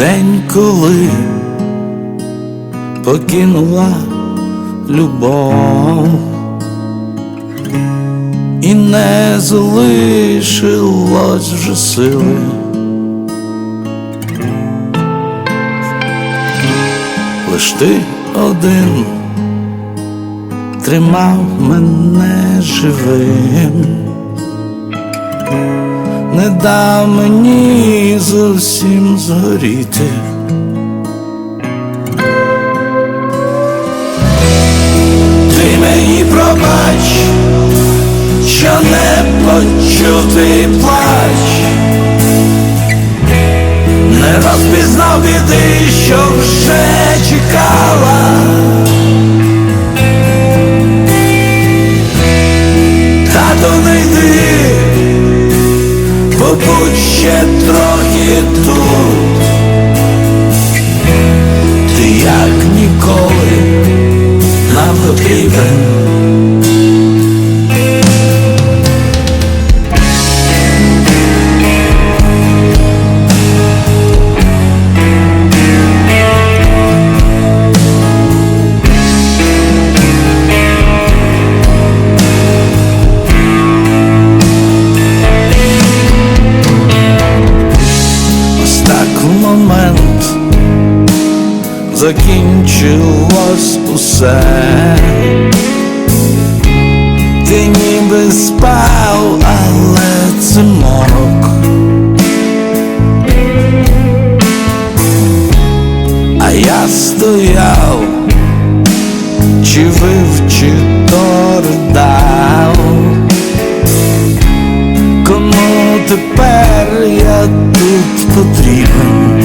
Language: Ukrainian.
День, коли покинула любов і не залишилось вже сили. Лиш ти один тримав мене живим, не дав мені зовсім згоріти. Ти мені пробач, що не почув твій плач, не розпізнав біди, що вже чекала. Побудь ще трохи тут, ти як ніколи нам потрібен. Закінчилось усе. Ти ніби спав, але це морок. А я стояв, чи вив, чи то. Кому тепер я тут потрібен?